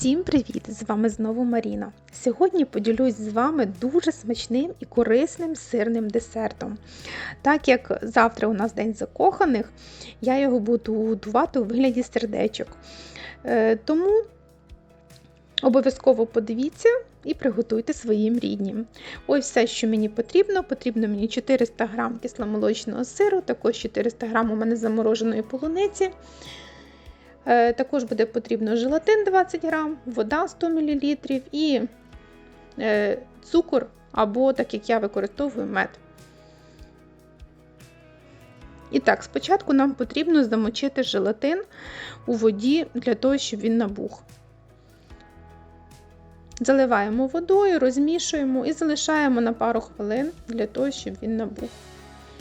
Всім привіт! З вами знову Маріна. Сьогодні поділюсь з вами дуже смачним і корисним сирним десертом. Так як завтра у нас День закоханих, я його буду готувати у вигляді сердечок. Е, Тому обов'язково подивіться і приготуйте своїм ріднім. Ось все, що мені потрібно. Потрібно мені 400 г кисломолочного сиру, також 400 г у мене замороженої полуниці. Е, Також буде потрібно желатин 20 грам, вода 100 мл і е, цукор, або, так як я використовую мед. І так, спочатку нам потрібно замочити желатин у воді для того, щоб він набух. Заливаємо водою, розмішуємо і залишаємо на пару хвилин для того, щоб він набух.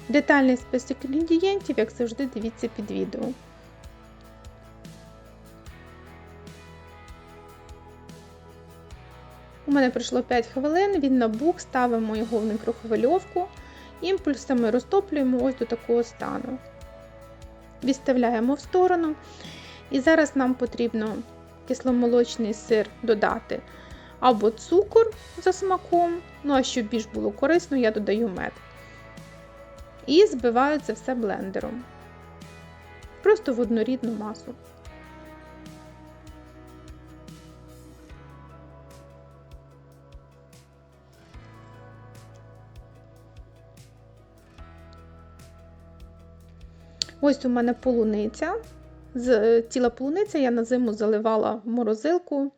Детальний список інгредієнтів, як завжди, дивіться під відео. У мене пройшло 5 хвилин, він набух, ставимо його в мікрохвильовку, імпульсами розтоплюємо ось до такого стану. Відставляємо в сторону. І зараз нам потрібно кисломолочний сир додати або цукор за смаком, ну а щоб більш було корисно, я додаю мед. І збиваю це все блендером. Просто в однорідну масу. Ось у мене полуниця. З тіла полуниця я на зиму заливала в морозилку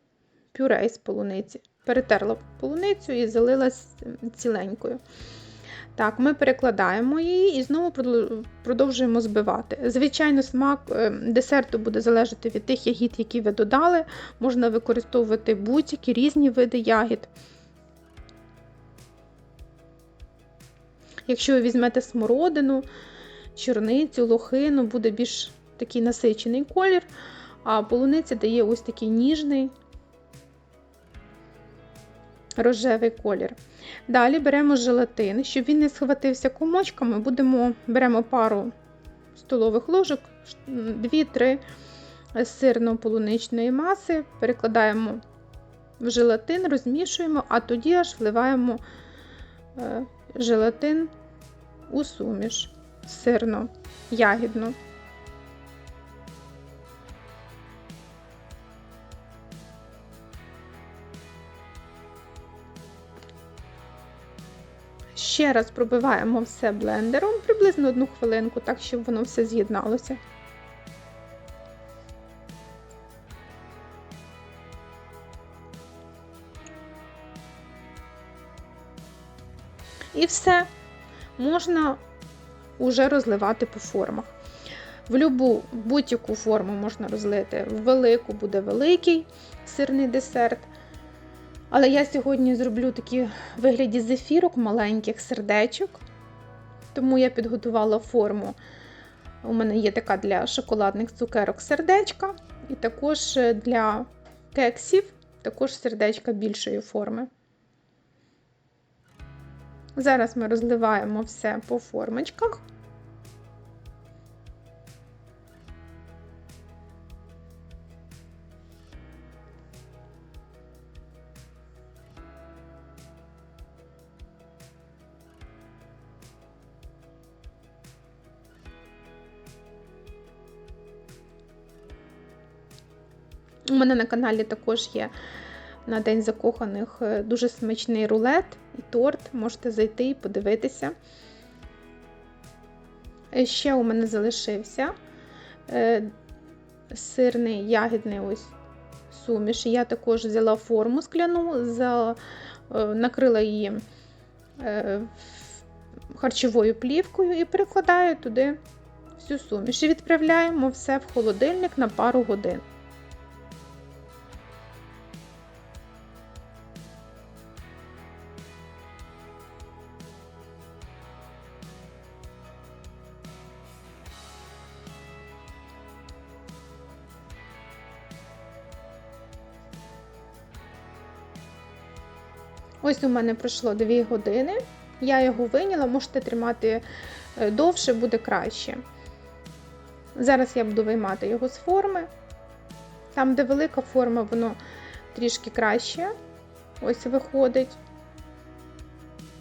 пюре із полуниці. Перетерла полуницю і залила ціленькою. Так, ми перекладаємо її і знову продовжуємо збивати. Звичайно, смак десерту буде залежати від тих ягід, які ви додали. Можна використовувати будь-які різні види ягід. Якщо ви візьмете смородину, чорницю, лохину, буде більш такий насичений колір, а полуниця дає ось такий ніжний рожевий колір. Далі беремо желатин, щоб він не схватився комочками, будемо, беремо пару столових ложок, 2-3 сирно-полуничної маси, перекладаємо в желатин, розмішуємо, а тоді аж вливаємо е, желатин у суміш сирно, ягідну. Ще раз пробиваємо все блендером приблизно одну хвилинку, так, щоб воно все з'єдналося. І все можна уже розливати по формах. В любу будь-яку форму можна розлити. В велику буде великий сирний десерт. Але я сьогодні зроблю такі вигляді зефірок, маленьких сердечок. Тому я підготувала форму. У мене є така для шоколадних цукерок сердечка, і також для кексів, також сердечка більшої форми. Зараз ми розливаємо все по формочках. У мене на каналі також є на День закоханих е, дуже смачний рулет і торт. Можете зайти і подивитися. Е, ще у мене залишився е, сирний ягідний ось суміш. Я також взяла форму скляну, накрила її харчовою плівкою і перекладаю туди всю суміш. І відправляємо все в холодильник на пару годин. Ось у мене пройшло 2 години. Я його виняла, можете тримати е, довше, буде краще. Зараз я буду виймати його з форми. Там, де велика форма, воно трішки краще ось виходить.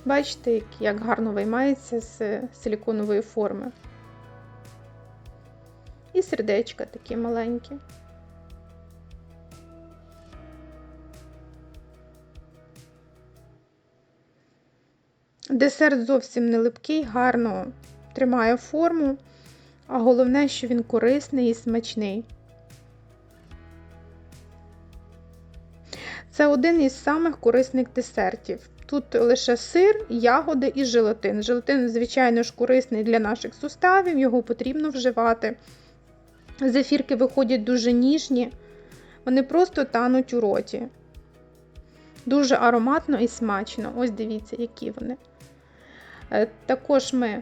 Бачите, як- гарно виймається з силіконової форми. І сердечка такі маленькі. Десерт зовсім не липкий, гарно тримає форму, а головне, що він корисний і смачний. Це один із самих корисних десертів. Тут лише сир, ягоди і желатин. Желатин, звичайно ж, корисний для наших суставів, його потрібно вживати. Зефірки виходять дуже ніжні, вони просто тануть у роті. Дуже ароматно і смачно. Ось дивіться, які вони. Е, Також ми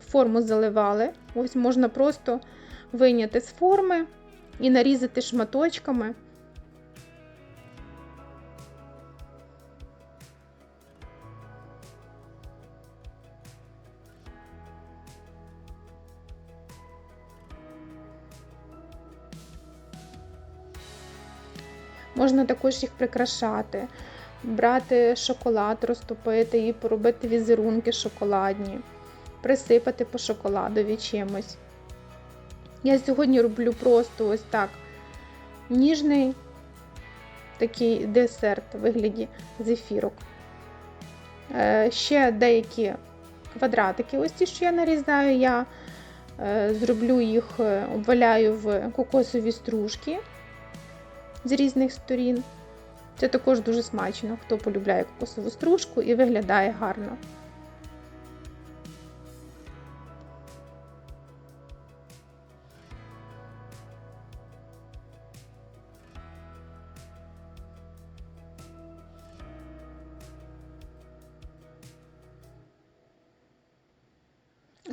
форму заливали. Ось можна просто вийняти з форми і нарізати шматочками. Можна також їх прикрашати, брати шоколад, розтопити і поробити візерунки шоколадні, присипати по шоколадові чимось. Я сьогодні роблю просто ось так ніжний такий десерт у вигляді зефірок. Е, Ще деякі квадратики, ось ті, що я нарізаю, я е, зроблю їх, е, обваляю в кокосові стружки з різних сторін. Це також дуже смачно, хто полюбляє кокосову стружку і виглядає гарно.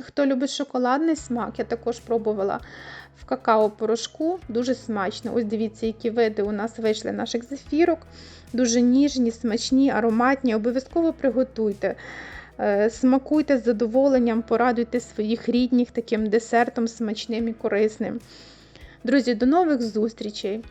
Хто любить шоколадний смак, я також пробувала в какао-порошку, дуже смачно. Ось дивіться, які види у нас вийшли наших зефірок. Дуже ніжні, смачні, ароматні. Обов'язково приготуйте. Е, Смакуйте з задоволенням, порадуйте своїх рідних таким десертом смачним і корисним. Друзі, до нових зустрічей!